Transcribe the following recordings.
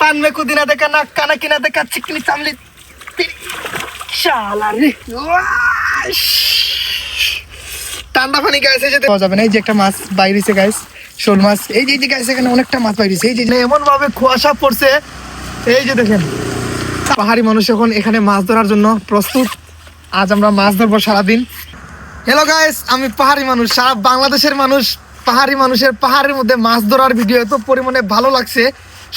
पान में को दिना देखा ना काना किना देखा चिकनी चामली শালা রে ওয়াশ! ঠান্ডা পানি গাইছে যেতে পাওয়া যাবে না এই যে একটা মাছ বাইরেছে গাইস শোল মাছ এই যে এই যে গাইস এখানে অনেকটা মাছ বাইরেছে এই যে এমন ভাবে কুয়াশা পড়ছে এই যে দেখেন পাহাড়ি মানুষ এখন এখানে মাছ ধরার জন্য প্রস্তুত আজ আমরা মাছ ধরবো সারাদিন হ্যালো গাইস আমি পাহাড়ি মানুষ সারা বাংলাদেশের মানুষ পাহাড়ি মানুষের পাহাড়ের মধ্যে মাছ ধরার ভিডিও এত পরিমাণে ভালো লাগছে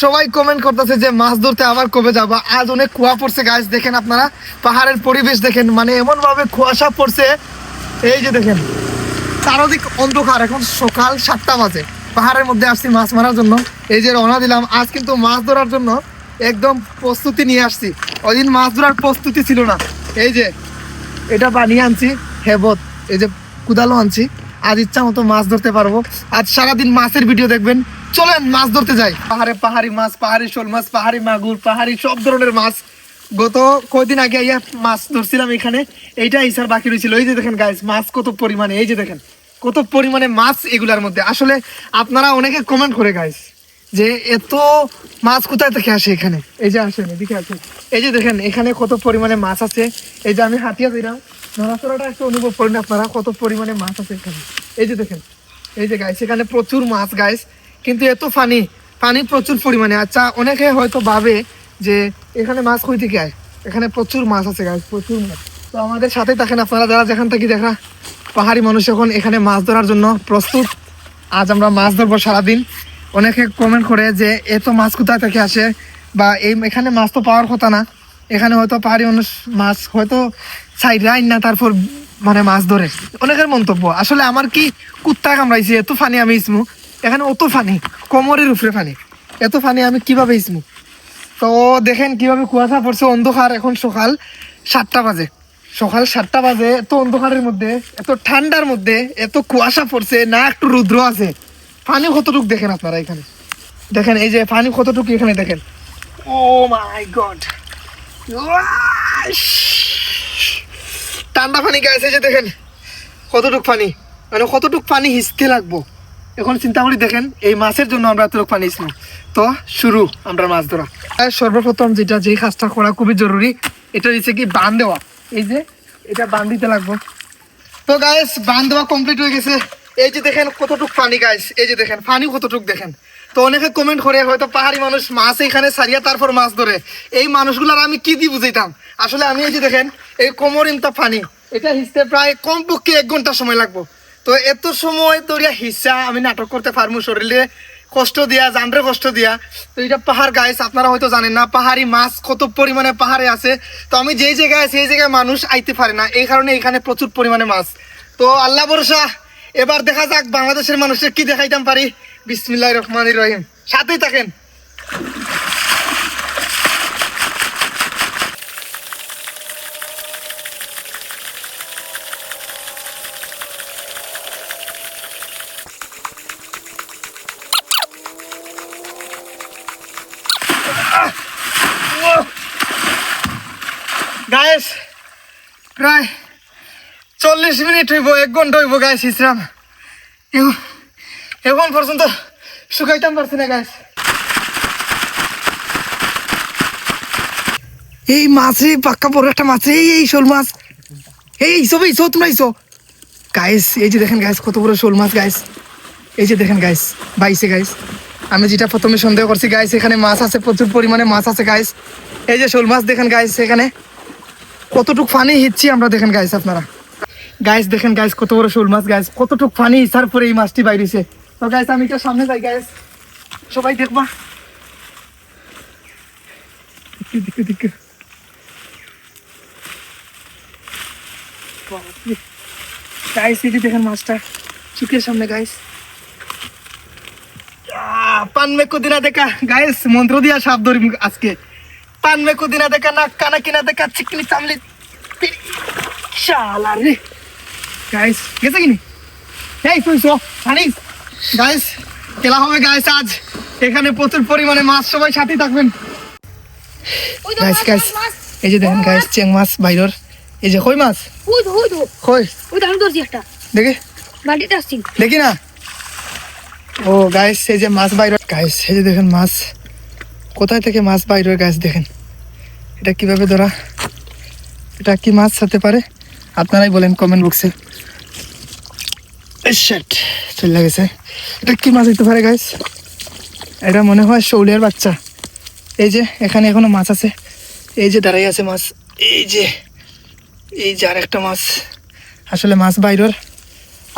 সবাই কমেন্ট করতেছে যে, মাছ ধরতে আবার কবে যাব? আজ অনেক কুয়া পড়ছে গাইস দেখেন আপনারা। পাহাড়ের পরিবেশ দেখেন মানে এমন ভাবে কুয়াশা পড়ছে। এই যে দেখেন, চারদিক অন্ধকার, এখন সকাল সাতটা বাজে। পাহাড়ের মধ্যে আসছি মাছ মারার জন্য। এই যে রওনা দিলাম, আজ কিন্তু মাছ ধরার জন্য একদম প্রস্তুতি নিয়ে আসছি। ওইদিন মাছ ধরার প্রস্তুতি ছিল না। এই যে, এটা বানিয়ে আনছি, হেবত। এই যে কুদালো আনছি। আজ ইচ্ছা মতো মাছ ধরতে পারব। আজ সারাদিন মাছের ভিডিও দেখবেন। চলেন, মাছ ধরতে যাই। পাহাড়ে পাহাড়ি মাছ, পাহাড়ি শোল মাছ, পাহাড়ি মাগুর, পাহাড়ি সব ধরনের মাছ। গত কয়দিন আগে আইয়া মাছ ধরছিলাম এখানে। এইটা ইসার বাকি রয়েছিল এই যে দেখেন গাইস মাছ কত পরিমাণে, এই যে দেখেন, কত পরিমাণে মাছ এগুলার মধ্যে। আসলে আপনারা অনেকে কমেন্ট করে গাইস যে এত মাছ কোথায় থেকে আসে এখানে? এই যে আসেন, এদিকে আসেন। এই যে দেখেন, এখানে কত পরিমাণে মাছ আছে। এই যে আমি হাতিয়া দিলাম। নড়াচড়াটা একটু অনুভব করেন আপনারা, কত পরিমাণে মাছ আছে এখানে। এই যে দেখেন, এই যে গাইস এখানে প্রচুর মাছ গাইস কিন্তু এত পানি পানি প্রচুর পরিমাণে। আচ্ছা অনেকে হয়তো ভাবে যে এখানে মাছ কই থেকে আয়? এখানে প্রচুর মাছ আছে গাইস প্রচুর মাছ। তো আমাদের সাথে থাকেন আপনারা, যারা যেখান থেকে দেখা পাহাড়ি মানুষ এখন এখানে মাছ ধরার জন্য প্রস্তুত। আজ আমরা মাছ ধরবো সারাদিন। অনেকে কমেন্ট করে যে, এত মাছ কোথায় থেকে আসে? বা এই, এখানে মাছ তো পাওয়ার কথা না। এখানে হয়তো পাহাড়ি মানুষ মাছ হয়তো সাইড আইন না, তারপর মানে মাছ ধরে। অনেকের মন্তব্য, আসলে আমার কি কুত্তা কামড়াইছে? এত ফানি আমি ইসমু। এখানে অত ফানি, কোমরের উপরে ফানি। এত ফানি আমি কীভাবে ইসমু? তো দেখেন কীভাবে কুয়াশা পড়ছে, অন্ধকার এখন সকাল সাতটা বাজে। সকাল সাতটা বাজে, এত অন্ধকারের মধ্যে, এত ঠান্ডার মধ্যে, এত কুয়াশা পড়ছে, না একটু রুদ্র আছে। পানি কতটুকু দেখেন আপনারা এখানে? দেখেন, এই যে পানি কতটুকু এখানে দেখেন। ও মাই গড ঠান্ডা পানি গাইছে যে দেখেন, কতটুক পানি মানে কতটুক পানি হিসতে লাগবো? এখন চিন্তা করি দেখেন, এই মাছের জন্য আমরা এতটুক পানি হিসলাম তো শুরু, আমরা মাছ ধরা। সর্বপ্রথম যেটা, যেই কাজটা করা খুবই জরুরি, এটা হচ্ছে কি বান দেওয়া। এই যে, এটা বান দিতে লাগবো। তো গাইস বান দেওয়া কমপ্লিট হয়ে গেছে। এই যে দেখেন কতটুক পানি গাইস এই যে দেখেন পানি কতটুক দেখেন। তো অনেকে কমেন্ট করে, হয়তো পাহাড়ি মানুষ মাছ এখানে সারিয়া তারপর মাছ ধরে। এই মানুষগুলার আমি কি দিয়ে বুঝাইতাম? আসলে আমি এই যে দেখেন, এই কোমর ইমতা পানি। এটা হিসতে প্রায় কমপক্ষে এক ঘণ্টা সময় লাগবো। তো এত সময় ধরিয়া হিসা আমি নাটক করতে পারব শরীরে। কষ্ট দিয়া, জানরে কষ্ট দিয়া। তো এটা পাহাড় গাইস আপনারা হয়তো জানেন না, পাহাড়ি মাছ কত পরিমাণে পাহাড়ে আছে। তো আমি যেই জায়গায় এই জায়গায় মানুষ আইতে পারে না। এই কারণে এখানে প্রচুর পরিমাণে মাছ। তো আল্লাহ ভরসা, এবার দেখা যাক বাংলাদেশের মানুষের কি দেখাইতাম পারি। বিসমিল্লাহ রহমান রহিম। সাথেই থাকেন গায়েস প্রায় চল্লিশ মিনিট হইব, এক ঘণ্টা হইব গাছ ইসরাম এখন পর্যন্ত শুকাইতাম পারছি না গাছ এই মাছ রে পাক্কা বড় একটা মাছ, এই এই শোল মাছ। এই সব এই, সব, তোমরা এইসো গাইস এই যে দেখেন গাইস কত বড় শোল মাছ গাইস এই যে দেখেন গাইস বাইসে গাইস আমি যেটা প্রথমে সন্দেহ করছি গাইস এখানে মাছ আছে, প্রচুর পরিমাণে মাছ আছে গাইস এই যে শোল মাছ দেখেন গাইস এখানে। কতটুক ফানি হিচ্ছি আমরা দেখেন গাইস আপনারা। গাইস দেখেন গাইস কত বড় শোল মাছ গাইস কতটুক ফানি ইসার পরে এই মাছটি বাইরেছে। তো গাইস আমি তো সামনে যাই গাইস সবাই দেখবা। দেখেন মাছটা চুকের সামনে গাইস পান মে কুদিনা দেখা। গাইস মন্ত্র দিয়া সাপ ধরি আজকে। পান মে কুদিনা দেখা না কানা কিনা দেখা চিকনি চামলি। শালা রে। গাইস গেছে কিনি? এই জানিস গাইস খেলা হবে গাইস আজ। এখানে প্রচুর পরিমাণে মাছ সবাই সাথে থাকবেন। গাইস গাইস এই যে দেখেন গাইস চেং মাছ বাইরের। এই যে কই মাছ? ওই তো, কই? ওই আমি ধরছি একটা। দেখি। বালতিতে আসছি। দেখি না। ও গাইস এই যে মাছ বাইরে গাইস এই যে দেখেন মাছ। কোথায় থেকে মাছ বাইর হয়ে গাছ দেখেন? এটা কীভাবে ধরা? এটা কি মাছ হতে পারে? আপনারাই বলেন কমেন্ট বক্সে চলে গেছে। এটা কি মাছ হতে পারে গাইস এটা মনে হয় শৌলের বাচ্চা। এই যে, এখানে এখনও মাছ আছে। এই যে দাঁড়াই আছে মাছ। এই যে এই যে আর একটা মাছ। আসলে মাছ বাইরের।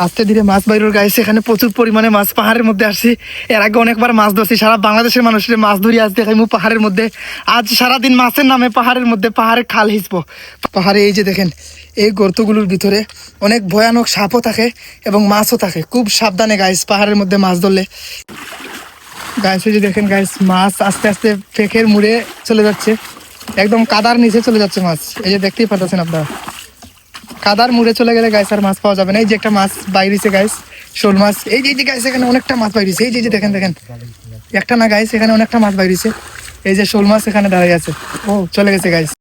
আস্তে ধীরে মাছ বাইরের গাইছে এখানে প্রচুর পরিমাণে মাছ পাহাড়ের মধ্যে আসছি এর আগে অনেকবার মাছ ধরছি, সারা বাংলাদেশের মানুষের মাছ ধরি আজ দেখাইমু পাহাড়ের মধ্যে। আজ সারাদিন মাছের নামে পাহাড়ের মধ্যে পাহাড়ের খাল হিসব। পাহাড়ে এই যে দেখেন, এই গর্তগুলোর ভিতরে অনেক ভয়ানক সাপও থাকে এবং মাছও থাকে। খুব সাবধানে গাইস পাহাড়ের মধ্যে মাছ ধরলে। গাইস যে দেখেন গাইস মাছ আস্তে আস্তে ফেকের মুড়ে চলে যাচ্ছে। একদম কাদার নিচে চলে যাচ্ছে মাছ। এই যে দেখতেই পাচ্ছেন আপনারা। কাদার মুড়ে চলে গেলে গাইস আর মাছ পাওয়া যাবে না। এই যে একটা মাছ বাইরেছে গাইস শোল মাছ। এই যে গাইস এখানে অনেকটা মাছ বাইরেছে। এই যে দেখেন দেখেন। একটা না গাইস এখানে অনেকটা মাছ বাইরেছে। এই যে শোল মাছ এখানে দাঁড়িয়ে আছে। ও, চলে গেছে গাইস